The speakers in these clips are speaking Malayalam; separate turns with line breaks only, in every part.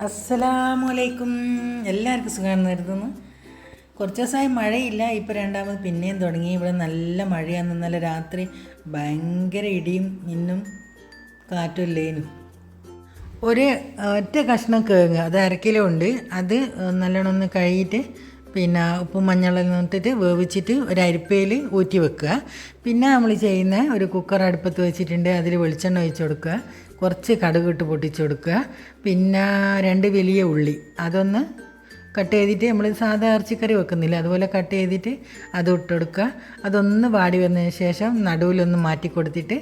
അസ്സലാമലൈക്കും എല്ലാവർക്കും സുഖമാണെന്ന് കരുതുന്നു. കുറച്ച് ദിവസമായി മഴയില്ല. ഇപ്പോൾ രണ്ടാമത് പിന്നെയും തുടങ്ങി. ഇവിടെ നല്ല മഴയാണ്. ഇന്നലെ രാത്രി ഭയങ്കര ഇടിയും ഇന്നും കാറ്റും ഇല്ലേനും. ഒരു ഒറ്റ കഷ്ണം കേങ്ങ് അത് അരക്കിലുണ്ട് അത് നല്ലോണം ഒന്ന് കഴുകിയിട്ട് പിന്നെ ഉപ്പും മഞ്ഞളെല്ലാം ഇട്ടിട്ട് വേവിച്ചിട്ട് ഒരു അരിപ്പയിൽ ഊറ്റി വെക്കുക. പിന്നെ നമ്മൾ ചെയ്യുന്ന ഒരു കുക്കർ അടുപ്പത്ത് വെച്ചിട്ടുണ്ട് അതിൽ വെളിച്ചെണ്ണ ഒഴിച്ച് കൊടുക്കുക. കുറച്ച് കടുക് ഇട്ട് കൊടുക്കുക. പിന്നെ രണ്ട് വലിയ ഉള്ളി അതൊന്ന് കട്ട് ചെയ്തിട്ട് നമ്മൾ സാധാ ഇറച്ചിക്കറി വെക്കുന്നില്ല അതുപോലെ കട്ട് ചെയ്തിട്ട് അത് ഇട്ട് കൊടുക്കുക. അതൊന്ന് വാടി വന്നതിന് ശേഷം നടുവിലൊന്ന് മാറ്റി കൊടുത്തിട്ട്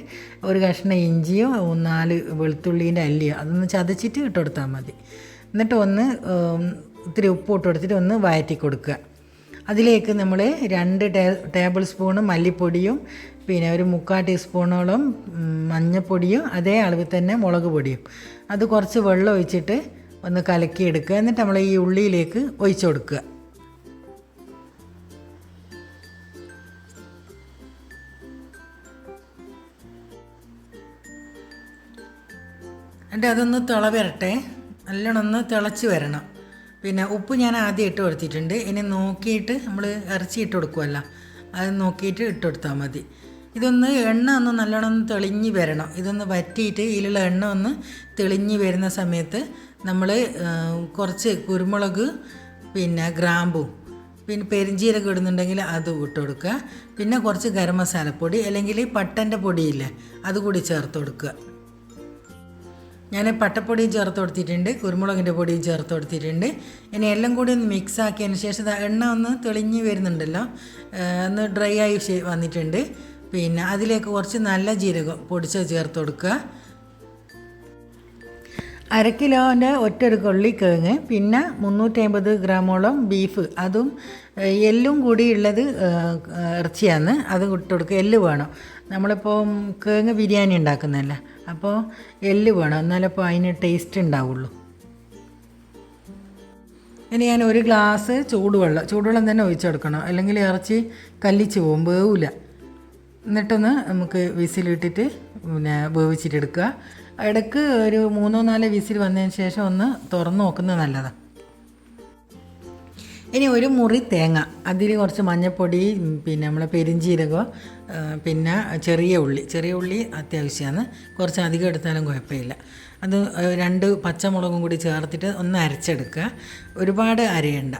ഒരു കഷ്ണം ഇഞ്ചിയോ നാല് വെളുത്തുള്ളീന്റെ അല്ലിയോ അതൊന്ന് ചതച്ചിട്ട് ഇട്ട് കൊടുത്താൽ മതി. എന്നിട്ട് ഒന്ന് ഇത്തിരി ഉപ്പ് ഇട്ട് കൊടുത്തിട്ട് ഒന്ന് വഴറ്റി കൊടുക്കുക. അതിലേക്ക് നമ്മൾ രണ്ട് ടേ ടേബിൾ സ്പൂണ് മല്ലിപ്പൊടിയും പിന്നെ ഒരു മുക്കാൽ ടീസ്പൂണോളം മഞ്ഞൾപ്പൊടിയും അതേ അളവിൽ തന്നെ മുളക് പൊടിയും. അത് കുറച്ച് വെള്ളം ഒഴിച്ചിട്ട് ഒന്ന് കലക്കി എടുക്കുക എന്നിട്ട് നമ്മൾ ഈ ഉള്ളിയിലേക്ക് ഒഴിച്ചു കൊടുക്കുക. എന്നിട്ട് അതൊന്ന് തിള വരട്ടെ. നല്ലോണം ഒന്ന് തിളച്ച് വരണം. പിന്നെ ഉപ്പ് ഞാൻ ആദ്യം ഇട്ട് കൊടുത്തിട്ടുണ്ട്. ഇനി നോക്കിയിട്ട് നമ്മൾ ഇറച്ചി ഇട്ട് കൊടുക്കുമല്ലോ അത് നോക്കിയിട്ട് ഇട്ട് കൊടുത്താൽ മതി. ഇതൊന്ന് എണ്ണ ഒന്ന് നല്ലോണം ഒന്ന് തെളിഞ്ഞ് വരണം. ഇതൊന്ന് വറ്റിയിട്ട് ഇതിലുള്ള എണ്ണ ഒന്ന് തെളിഞ്ഞ് വരുന്ന സമയത്ത് നമ്മൾ കുറച്ച് കുരുമുളക് പിന്നെ ഗ്രാമ്പും പിന്നെ പെരിഞ്ചീരകം ഇടുന്നുണ്ടെങ്കിൽ അത് ഇട്ട് കൊടുക്കുക. പിന്നെ കുറച്ച് ഗരം മസാലപ്പൊടി അല്ലെങ്കിൽ പട്ടന്റെ പൊടിയില്ലേ അതുകൂടി ചേർത്ത് കൊടുക്കുക. ഞാൻ പട്ടപ്പൊടിയും ചേർത്ത് കൊടുത്തിട്ടുണ്ട് കുരുമുളകിന്റെ പൊടിയും ചേർത്ത് കൊടുത്തിട്ടുണ്ട്. ഇനി എല്ലാം കൂടി ഒന്ന് മിക്സ് ആക്കിയതിന് ശേഷം എണ്ണ ഒന്ന് തെളിഞ്ഞ് വരുന്നുണ്ടല്ലോ. ഒന്ന് ഡ്രൈ ആയി വന്നിട്ടുണ്ട്. പിന്നെ അതിലേക്ക് കുറച്ച് നല്ല ജീരകം പൊടിച്ചത് ചേർത്ത് കൊടുക്കുക. അര കിലോന്റെ ഒറ്റൊരു കൊള്ളി കിഴങ്ങ് പിന്നെ മുന്നൂറ്റി അമ്പത് ഗ്രാമോളം ബീഫ്. അതും എല്ലും കൂടി ഉള്ളത് ഏഹ്, ഇറച്ചിയാണ്. അത് ഇട്ട് കൊടുക്കുക. എല്ല് വേണം. നമ്മളിപ്പോൾ കിഴങ്ങ് ബിരിയാണി ഉണ്ടാക്കുന്നതല്ല? അപ്പോൾ എല്ല് വേണം. എന്നാലേ അപ്പോൾ അതിന് ടേസ്റ്റ് ഉണ്ടാവുള്ളൂ. ഇനി ഞാൻ ഒരു ഗ്ലാസ് ചൂടുവെള്ളം ചൂടുവെള്ളം തന്നെ ഒഴിച്ചു കൊടുക്കണം. അല്ലെങ്കിൽ ഇറച്ചി കല്ലിച്ച് പോകും വേവില്ല എന്നിട്ടൊന്ന് നമുക്ക് വിസിലിട്ടിട്ട് പിന്നെ വേവിച്ചിട്ടെടുക്കുക ഇടയ്ക്ക് ഒരു മൂന്നോ നാലോ വിസിൽ വന്നതിന് ശേഷം ഒന്ന് തുറന്ന് നോക്കുന്നത് നല്ലതാണ് ഇനി ഒരു മുറി തേങ്ങ. അതിൽ കുറച്ച് മഞ്ഞൾപ്പൊടി പിന്നെ നമ്മളെ പെരിഞ്ചീരകം പിന്നെ ചെറിയ ഉള്ളി. ചെറിയ ഉള്ളി അത്യാവശ്യമാണ് കുറച്ച് അധികം എടുത്താലും കുഴപ്പമില്ല. അത് രണ്ട് പച്ചമുളകും കൂടി ചേർത്തിട്ട് ഒന്ന് അരച്ചെടുക്കുക. ഒരുപാട് അരയണ്ട.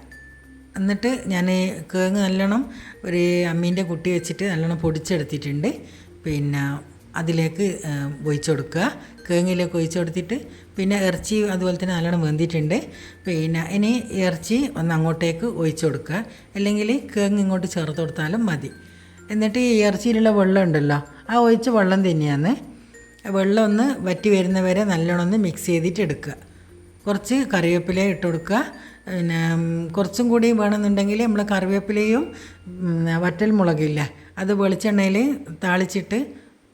എന്നിട്ട് ഞാൻ കേങ്ങ് നല്ലോണം ഒരു അമ്മീന്റെ കുട്ടി വെച്ചിട്ട് നല്ലോണം പൊടിച്ചെടുത്തിട്ടുണ്ട്. പിന്നെ അതിലേക്ക് ഒഴിച്ചു കൊടുക്കുക. കേങ്ങിലേക്ക് ഒഴിച്ചു കൊടുത്തിട്ട് പിന്നെ ഇറച്ചി അതുപോലെ തന്നെ നല്ലോണം വെന്തിട്ടുണ്ട്. പിന്നെ ഇനി ഇറച്ചി ഒന്ന് അങ്ങോട്ടേക്ക് ഒഴിച്ചു കൊടുക്കുക. അല്ലെങ്കിൽ കേങ്ങ് ഇങ്ങോട്ട് ചേർത്ത് കൊടുത്താലും മതി. എന്നിട്ട് ഈ ഇറച്ചിയിലുള്ള വെള്ളം ഉണ്ടല്ലോ ആ ഒഴിച്ച വെള്ളം തന്നെയാണ്. വെള്ളം ഒന്ന് വറ്റി വരുന്നവരെ നല്ലോണം ഒന്ന് മിക്സ് ചെയ്തിട്ട് എടുക്കുക. കുറച്ച് കറിവേപ്പില ഇട്ട് കൊടുക്കുക. പിന്നെ കുറച്ചും കൂടി വേണമെന്നുണ്ടെങ്കിൽ നമ്മൾ കറിവേപ്പിലയും വറ്റൽ മുളകില്ല അത് വെളിച്ചെണ്ണയിൽ താളിച്ചിട്ട്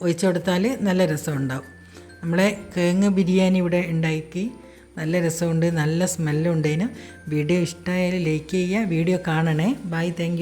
ഒഴിച്ചു കൊടുത്താൽ നല്ല രസമുണ്ടാവും. നമ്മളെ കേങ്ങ് ബിരിയാണി ഇവിടെ ഉണ്ടാക്കി നല്ല രസമുണ്ട് നല്ല സ്മെല്ലുണ്ട് അതിന് വീഡിയോ ഇഷ്ടമായാൽ ലൈക്ക് ചെയ്യുക വീഡിയോ കാണണേ. Bye thank